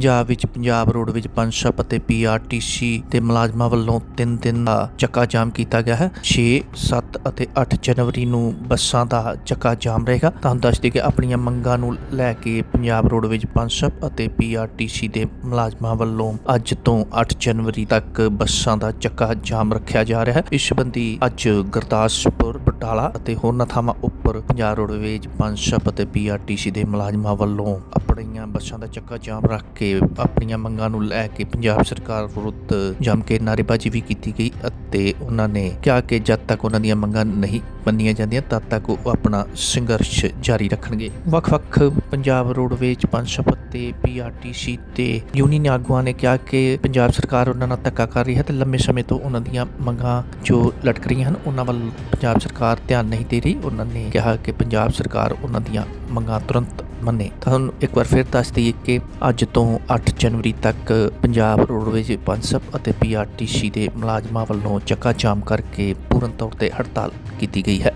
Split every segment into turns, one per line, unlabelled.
ਪੰਜਾਬ ਵਿੱਚ ਪੰਜਾਬ ਰੋਡ ਵਿੱਚ ਪੰਸ਼ਪ ਅਤੇ ਪੀਆਰਟੀਸੀ ਦੇ ਮੁਲਾਜ਼ਮਾਂ ਵੱਲੋਂ 3 ਦਿਨ ਦਾ ਚੱਕਾ ਜਾਮ ਕੀਤਾ ਗਿਆ ਹੈ। 6 7 ਅਤੇ 8 ਜਨਵਰੀ ਨੂੰ ਬੱਸਾਂ ਦਾ ਚੱਕਾ ਜਾਮ ਰਹੇਗਾ। ਤੁਹਾਨੂੰ ਦੱਸ ਦਈਏ ਕਿ ਆਪਣੀਆਂ ਮੰਗਾਂ ਨੂੰ ਲੈ ਕੇ ਪੰਜਾਬ ਰੋਡ ਵਿੱਚ ਪੰਸ਼ਪ ਅਤੇ ਪੀਆਰਟੀਸੀ ਦੇ ਮੁਲਾਜ਼ਮਾਂ ਵੱਲੋਂ ਅੱਜ ਤੋਂ 8 ਜਨਵਰੀ ਤੱਕ ਬੱਸਾਂ ਦਾ ਚੱਕਾ ਜਾਮ ਰੱਖਿਆ ਜਾ ਰਿਹਾ ਹੈ। ਇਸ ਸੰਬੰਧੀ ਅੱਜ ਗੁਰਦਾਸਪੁਰ, ਬਟਾਲਾ ਅਤੇ ਹੋਰਨਾਂ ਥਾਵਾਂ ਉੱਪਰ ਪੰਜਾਬ ਰੋਡਵੇਜ਼ ਪੰਸ਼ਪ ਅਤੇ ਪੀਆਰਟੀਸੀ ਦੇ ਮੁਲਾਜ਼ਮਾਂ ਵੱਲੋਂ ਰਹੀਆਂ ਬੱਸਾਂ ਦਾ ਚੱਕਾ ਜਾਮ ਰੱਖ ਕੇ ਆਪਣੀਆਂ ਮੰਗਾਂ ਨੂੰ ਲੈ ਕੇ ਪੰਜਾਬ ਸਰਕਾਰ ਵਿਰੁੱਧ ਜੰਮ ਕੇ ਨਾਅਰੇਬਾਜ਼ੀ ਵੀ ਕੀਤੀ ਗਈ ਅਤੇ ਉਹਨਾਂ ਨੇ ਕਿਹਾ ਕਿ ਜਦ ਤੱਕ ਉਹਨਾਂ ਦੀਆਂ ਮੰਗਾਂ ਨਹੀਂ ਮੰਨੀਆਂ ਜਾਂਦੀਆਂ, ਤਦ ਤੱਕ ਉਹ ਆਪਣਾ ਸੰਘਰਸ਼ ਜਾਰੀ ਰੱਖਣਗੇ। ਵੱਖ-ਵੱਖ ਪੰਜਾਬ ਰੋਡਵੇਜ਼ ਪੰਸ਼ਪ ਅਤੇ ਪੀਆਰਟੀਸੀ ਤੇ ਯੂਨੀਅਨ ਆਗੂਆਂ ਨੇ ਕਿਹਾ ਕਿ ਪੰਜਾਬ ਸਰਕਾਰ ਉਹਨਾਂ ਨਾਲ ਧੱਕਾ ਕਰ ਰਹੀ ਹੈ ਤੇ ਲੰਮੇ ਸਮੇਂ ਤੋਂ ਉਹਨਾਂ ਦੀਆਂ ਮੰਗਾਂ ਜੋ ਲਟਕ ਰਹੀਆਂ ਹਨ, ਉਹਨਾਂ ਵੱਲ ਪੰਜਾਬ ਸਰਕਾਰ ਧਿਆਨ ਨਹੀਂ ਦੇ ਰਹੀ। ਉਹਨਾਂ ਨੇ ਕਿਹਾ ਕਿ ਪੰਜਾਬ ਸਰਕਾਰ ਉਹਨਾਂ ਦੀਆਂ ਮੰਗਾਂ ਤੁਰੰਤ ਮੰਨੇ। ਤੁਹਾਨੂੰ ਇੱਕ ਵਾਰ ਫਿਰ ਦੱਸ ਦਈਏ ਕਿ ਅੱਜ ਤੋਂ 8 ਜਨਵਰੀ ਤੱਕ ਪੰਜਾਬ ਰੋਡਵੇਜ਼ ਪੰਸਪ ਅਤੇ ਪੀਆਰਟੀਸੀ ਦੇ ਮੁਲਾਜ਼ਮਾਂ ਵੱਲੋਂ ਚੱਕਾ ਜਾਮ ਕਰਕੇ ਪੂਰਨ ਤੌਰ ਤੇ ਹੜਤਾਲ ਕੀਤੀ ਗਈ ਹੈ।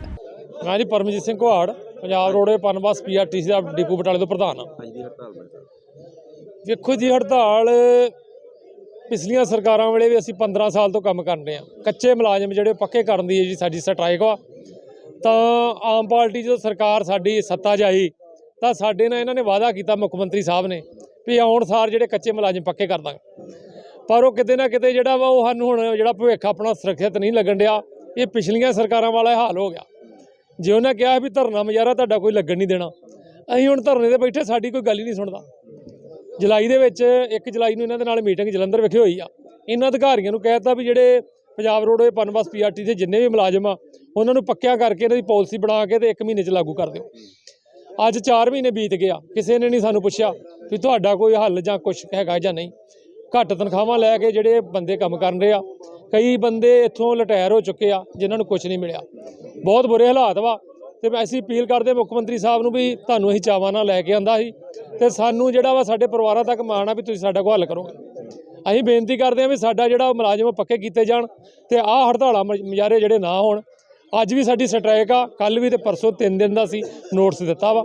ਮੈਂ ਜੀ ਪਰਮਜੀਤ ਸਿੰਘ ਘੁਆੜ ਪੰਜਾਬ ਰੋਡਵੇ ਪਨਬਸ ਪੀਆਰਟੀਸੀ ਦਾ ਡਿਪੂ ਬਟਾਲੇ ਤੋਂ ਪ੍ਰਧਾਨ ਹਾਂ। ਦੇਖੋ ਜੀ, ਹੜਤਾਲ ਪਿਛਲੀਆਂ ਸਰਕਾਰਾਂ ਵੇਲੇ ਵੀ ਅਸੀਂ 15 ਸਾਲ ਤੋਂ ਕੰਮ ਕਰਦੇ ਰਹੇ ਹਾਂ। ਕੱਚੇ ਮੁਲਾਜ਼ਮ ਜਿਹੜੇ ਪੱਕੇ ਕਰਨ ਦੀ ਜੀ, ਸਾਡੀ ਸਟ੍ਰਾਈਕ ਵਾ ਤਾਂ ਆਮ ਪਾਰਟੀ ਜਦੋਂ ਸਰਕਾਰ ਸਾਡੀ ਸੱਤਾ ਜਾਈ ਤਾਂ ਸਾਡੇ ਨਾਲ ਇਹਨਾਂ ਨੇ ਵਾਅਦਾ ਕੀਤਾ ਮੁੱਖ ਮੰਤਰੀ ਸਾਹਿਬ ਨੇ ਵੀ ਆਉਣ ਸਾਰ ਜਿਹੜੇ ਕੱਚੇ ਮੁਲਾਜ਼ਮ ਪੱਕੇ ਕਰ ਦਾਂਗੇ। ਪਰ ਉਹ ਕਿਤੇ ਨਾ ਕਿਤੇ ਜਿਹੜਾ ਵਾ ਉਹ ਸਾਨੂੰ ਹੁਣ ਜਿਹੜਾ ਭਵਿੱਖ ਆਪਣਾ ਸੁਰੱਖਿਅਤ ਨਹੀਂ ਲੱਗਣ ਡਿਆ, ਇਹ ਪਿਛਲੀਆਂ ਸਰਕਾਰਾਂ ਵਾਲਾ ਹਾਲ ਹੋ ਗਿਆ। ਜੇ ਉਹਨਾਂ ਕਿਹਾ ਵੀ ਧਰਨਾ ਮੁਜ਼ਾਹਰਾ ਤੁਹਾਡਾ ਕੋਈ ਲੱਗਣ ਨਹੀਂ ਦੇਣਾ, ਅਸੀਂ ਹੁਣ ਧਰਨੇ ਤੇ ਬੈਠੇ, ਸਾਡੀ ਕੋਈ ਗੱਲ ਹੀ ਨਹੀਂ ਸੁਣਦਾ। ਜੁਲਾਈ ਦੇ ਵਿੱਚ 1 ਜੁਲਾਈ ਨੂੰ ਇਹਨਾਂ ਦੇ ਨਾਲ ਮੀਟਿੰਗ ਜਲੰਧਰ ਵਿਖੇ ਹੋਈ ਆ। ਇਹਨਾਂ ਅਧਿਕਾਰੀਆਂ ਨੂੰ ਕਹਿਤਾ ਵੀ ਜਿਹੜੇ ਪੰਜਾਬ ਰੋਡਵੇ ਪਨਬਸ, ਪੀਆਰਟੀ ਦੇ ਜਿੰਨੇ ਵੀ ਮੁਲਾਜ਼ਮ ਆ, ਉਹਨਾਂ ਨੂੰ ਪੱਕਿਆ ਕਰਕੇ ਇਹਨਾਂ ਦੀ ਪਾਲਿਸੀ ਬਣਾ ਕੇ ਤੇ 1 ਮਹੀਨੇ 'ਚ ਲਾਗੂ ਕਰ ਦਿਓ। ਅੱਜ 4 ਮਹੀਨੇ ਬੀਤ ਗਿਆ ਕਿਸੇ ਨੇ ਨਹੀਂ ਸਾਨੂੰ ਪੁੱਛਿਆ ਵੀ ਤੁਹਾਡਾ ਕੋਈ ਹੱਲ ਜਾਂ ਕੁਝ ਹੈਗਾ ਜਾਂ ਨਹੀਂ। ਘੱਟ ਤਨਖਾਹਾਂ ਲੈ ਕੇ ਜਿਹੜੇ ਬੰਦੇ ਕੰਮ ਕਰਨ ਰਹੇ ਆ, ਕਈ ਬੰਦੇ ਇੱਥੋਂ ਲਟਾਇਰ ਹੋ ਚੁੱਕੇ ਆ, ਜਿਨ੍ਹਾਂ ਨੂੰ ਕੁਝ ਨਹੀਂ ਮਿਲਿਆ। ਬਹੁਤ ਬੁਰੇ ਹਾਲਾਤ ਵਾ, ਤੇ ਅਸੀਂ ਅਪੀਲ ਕਰਦੇ ਮੁੱਖ ਮੰਤਰੀ ਸਾਹਿਬ ਨੂੰ ਵੀ ਤੁਹਾਨੂੰ ਅਸੀਂ ਚਾਵਾਂ ਨਾਲ ਲੈ ਕੇ ਆਂਦਾ ਸੀ, ਤੇ ਸਾਨੂੰ ਜਿਹੜਾ ਵਾ ਸਾਡੇ ਪਰਿਵਾਰਾਂ ਤੱਕ ਮਾਣ ਆ ਵੀ ਤੁਸੀਂ ਸਾਡਾ ਕੋਈ ਹੱਲ ਕਰੋਗੇ ਅਸੀਂ ਬੇਨਤੀ ਕਰਦੇ ਹਾਂ ਵੀ ਸਾਡਾ ਜਿਹੜਾ ਉਹ ਮੁਲਾਜ਼ਮ ਪੱਕੇ ਕੀਤੇ ਜਾਣ, ਤੇ ਆਹ ਹੜਤਾਲਾਂ ਮ- ਮੁਜ਼ਾਹਰੇ ਜਿਹੜੇ ਨਾ ਹੋਣ ਅੱਜ ਵੀ ਸਾਡੀ ਸਟ੍ਰਾਈਕ ਆ ਕੱਲ ਵੀ ਤੇ ਪਰਸੋਂ ਤਿੰਨ ਦਿਨ ਦਾ ਸੀ ਨੋਟਿਸ ਦਿੱਤਾ ਵਾ।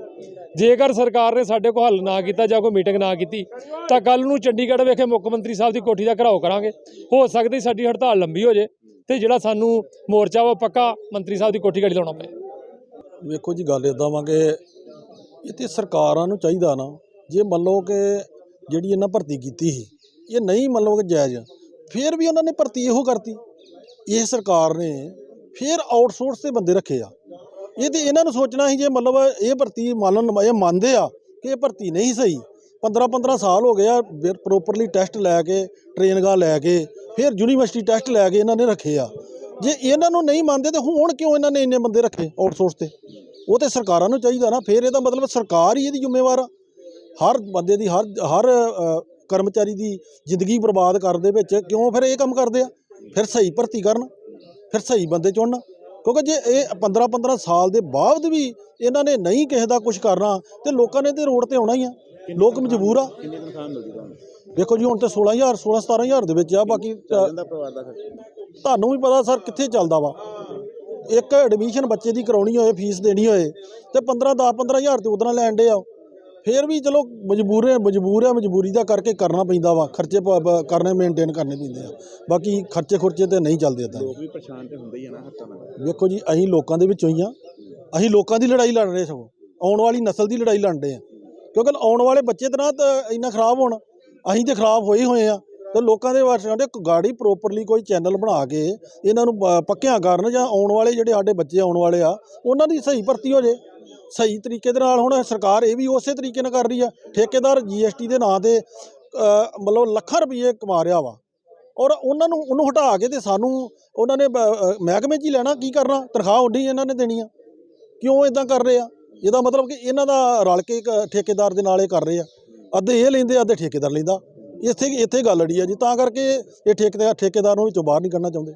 ਜੇਕਰ ਸਰਕਾਰ ਨੇ ਸਾਡੇ ਕੋਲ ਹੱਲ ਨਾ ਕੀਤਾ ਜਾਂ ਕੋਈ ਮੀਟਿੰਗ ਨਾ ਕੀਤੀ, ਤਾਂ ਕੱਲ ਨੂੰ ਚੰਡੀਗੜ੍ਹ ਵਿਖੇ ਮੁੱਖ ਮੰਤਰੀ ਸਾਹਿਬ ਦੀ ਕੋਠੀ ਦਾ ਘਰਾਓ ਕਰਾਂਗੇ। ਹੋ ਸਕਦੀ ਸਾਡੀ ਹੜਤਾਲ ਲੰਬੀ ਹੋ ਜੇ, ਤੇ ਜਿਹੜਾ ਸਾਨੂੰ ਮੋਰਚਾ ਵਾ ਪੱਕਾ ਮੰਤਰੀ ਸਾਹਿਬ ਦੀ ਕੋਠੀ ਘੜੀ ਲਾਉਣਾ ਪਏ
ਵੇਖੋ ਜੀ, ਗੱਲ ਇਦਾਂ ਵਾਂ ਕਿ ਇਹ ਤੇ ਸਰਕਾਰਾਂ ਨੂੰ ਚਾਹੀਦਾ ਨਾ, ਜੇ ਮੰਨ ਲਓ ਕਿ ਜਿਹੜੀ ਇਹਨਾਂ ਭਰਤੀ ਕੀਤੀ ਸੀ, ਇਹ ਨਹੀਂ ਮੰਨ ਲਓ ਕਿ ਜਾਇਜ਼, ਫਿਰ ਵੀ ਉਹਨਾਂ ਨੇ ਭਰਤੀ ਇਹੋ ਕਰਤੀ। ਇਹ ਸਰਕਾਰ ਨੇ ਫਿਰ ਆਊਟਸੋਰਸ ਤੇ ਬੰਦੇ ਰੱਖੇ ਆ। ਇਹ ਤੇ ਇਹਨਾਂ ਨੂੰ ਸੋਚਣਾ ਸੀ ਜੇ ਮਤਲਬ ਇਹ ਭਰਤੀ ਮੰਨ ਇਹ ਮੰਨਦੇ ਆ ਕਿ ਇਹ ਭਰਤੀ ਨਹੀਂ ਸਹੀ। 15 15 ਸਾਲ ਹੋ ਗਏ ਆ ਪ੍ਰੋਪਰਲੀ ਟੈਸਟ ਲੈ ਕੇ ਟ੍ਰੇਨਿੰਗਾਂ ਲੈ ਕੇ, ਫਿਰ ਯੂਨੀਵਰਸਿਟੀ ਟੈਸਟ ਲੈ ਕੇ ਇਹਨਾਂ ਨੇ ਰੱਖੇ ਆ। ਜੇ ਇਹਨਾਂ ਨੂੰ ਨਹੀਂ ਮੰਨਦੇ ਤੇ ਹੁਣ ਕਿਉਂ ਇਹਨਾਂ ਨੇ ਇੰਨੇ ਬੰਦੇ ਰੱਖੇ ਆਊਟਸੋਰਸ ਤੇ? ਉਹ ਤੇ ਸਰਕਾਰਾਂ ਨੂੰ ਚਾਹੀਦਾ ਨਾ, ਫਿਰ ਇਹਦਾ ਮਤਲਬ ਸਰਕਾਰ ਹੀ ਇਹਦੀ ਜ਼ਿੰਮੇਵਾਰ ਆ। ਹਰ ਬੰਦੇ ਦੀ, ਹਰ ਹਰ ਕਰਮਚਾਰੀ ਦੀ ਜ਼ਿੰਦਗੀ ਬਰਬਾਦ ਕਰਨ ਦੇ ਵਿੱਚ ਕਿਉਂ ਫਿਰ ਇਹ ਕੰਮ ਕਰਦੇ ਆ? ਫਿਰ ਸਹੀ ਭਰਤੀ ਕਰਨ। ਫਿਰ ਸਹੀ ਬੰਦੇ ਚੁਣਨ। ਕਿਉਂਕਿ ਜੇ ਇਹ 15 15 ਸਾਲ ਦੇ ਬਾਅਦ ਵੀ ਇਹਨਾਂ ਨੇ ਨਹੀਂ ਕਿਸੇ ਦਾ ਕੁਝ ਕਰਨਾ ਤੇ ਲੋਕਾਂ ਨੇ ਤੇ ਰੋਡ ਤੇ ਆਉਣਾ ਹੀ ਆ। ਲੋਕ ਮਜਬੂਰ ਆ।
ਕਿੰਨੀ ਤਨਖਾਹ ਮਿਲਦੀ ਤੁਹਾਨੂੰ?
ਦੇਖੋ ਜੀ ਹੁਣ ਤੇ 16000 16 17000 ਦੇ ਵਿੱਚ ਆ ਬਾਕੀ
ਦਾ
ਤੁਹਾਨੂੰ ਵੀ ਪਤਾ ਸਰ ਕਿੱਥੇ ਚੱਲਦਾ ਵਾ। ਇੱਕ ਐਡਮਿਸ਼ਨ ਬੱਚੇ ਦੀ ਕਰਾਉਣੀ ਹੋਏ ਫੀਸ ਦੇਣੀ ਹੋਏ ਤੇ 15 10 15000 ਤੇ ਉਧਰਾਂ ਲੈਣ ਡੇ ਆ। ਫੇਰ ਵੀ ਚਲੋ ਮਜਬੂਰ ਹੈ ਮਜਬੂਰ ਹੈ ਮਜਬੂਰੀ ਦਾ ਕਰਕੇ ਕਰਨਾ ਪੈਂਦਾ ਵਾ ਖਰਚੇ ਪ- ਪ- ਕਰਨੇ ਮੇਨਟੇਨ ਕਰਨੇ ਪੈਂਦੇ ਆ। ਬਾਕੀ ਖਰਚੇ ਖੁਰਚੇ ਤੇ ਨਹੀਂ ਚੱਲਦੇ ਏਦਾਂ।
ਲੋਕ ਵੀ ਪਰੇਸ਼ਾਨ ਤੇ ਹੁੰਦੇ ਹੀ ਆ ਨਾ ਹੱਥਾਂ ਨਾਲ।
ਵੇਖੋ ਜੀ ਅਸੀਂ ਲੋਕਾਂ ਦੇ ਵਿੱਚੋਂ ਹੀ ਆ। ਅਸੀਂ ਲੋਕਾਂ ਦੀ ਲੜਾਈ ਲੜ ਰਹੇ ਸਗੋਂ। ਆਉਣ ਵਾਲੀ ਨਸਲ ਦੀ ਲੜਾਈ ਲੜਦੇ ਆ। ਕਿਉਂਕਿ ਆਉਣ ਵਾਲੇ ਬੱਚੇ ਤਾਂ ਨਾ ਤਾਂ ਇੰਨਾ ਖਰਾਬ ਹੋਣ। ਅਸੀਂ ਤੇ ਖਰਾਬ ਹੋਏ ਹੀ ਹੋਏ ਆ। ਤੇ ਲੋਕਾਂ ਦੇ ਵਾਸਤੇ ਕਹਿੰਦੇ ਗਾੜੀ ਪ੍ਰੋਪਰਲੀ ਕੋਈ ਚੈਨਲ ਬਣਾ ਕੇ ਇਹਨਾਂ ਨੂੰ ਪ- ਪੱਕਿਆਂ ਕਰਨ ਜਾਂ ਆਉਣ ਵਾਲੇ ਜਿਹੜੇ ਸਾਡੇ ਬੱਚੇ ਆਉਣ ਵਾਲੇ ਆ ਉਹਨਾਂ ਦੀ ਸਹੀ ਭਰਤੀ ਹੋ ਜੇ। ਸਹੀ ਤਰੀਕੇ ਦੇ ਨਾਲ ਹੁਣ ਸਰਕਾਰ ਇਹ ਵੀ ਉਸੇ ਤਰੀਕੇ ਨਾਲ ਕਰ ਰਹੀ ਆ। ਠੇਕੇਦਾਰ ਜੀਐਸਟੀ ਦੇ ਨਾਂ ਤੇ ਮਤਲਬ ਲੱਖਾਂ ਰੁਪਏ ਕਮਾ ਰਿਹਾ ਵਾ। ਔਰ ਉਹਨਾਂ ਨੂੰ, ਉਹਨੂੰ ਹਟਾ ਕੇ ਤੇ ਸਾਨੂੰ ਉਹਨਾਂ ਨੇ ਮਹਿਕਮੇ 'ਚ ਹੀ ਲੈਣਾ, ਕੀ ਕਰਨਾ? ਤਨਖਾਹ ਉੱਡੀ ਇਹਨਾਂ ਨੇ ਦੇਣੀ ਆ। ਕਿਉਂ ਇਦਾਂ ਕਰ ਰਹੇ ਆ? ਇਹਦਾ ਮਤਲਬ ਕਿ ਇਹਨਾਂ ਦਾ ਰਲ ਕੇ ਇੱਕ ਠੇਕੇਦਾਰ ਦੇ ਨਾਲ ਇਹ ਕਰ ਰਹੇ ਆ। ਅੱਧੇ ਇਹ ਲੈਂਦੇ, ਅੱਧੇ ਠੇਕੇਦਾਰ ਲੈਂਦਾ। ਇੱਥੇ ਇੱਥੇ ਗੱਲ ਅੜੀ ਆ ਜੀ। ਤਾਂ ਕਰਕੇ ਇਹ ਠੇਕੇਦਾਰ ਠੇਕੇਦਾਰ ਨੂੰ ਵਿੱਚੋਂ ਬਾਹਰ ਨਹੀਂ ਕਰਨਾ ਚਾਹੁੰਦੇ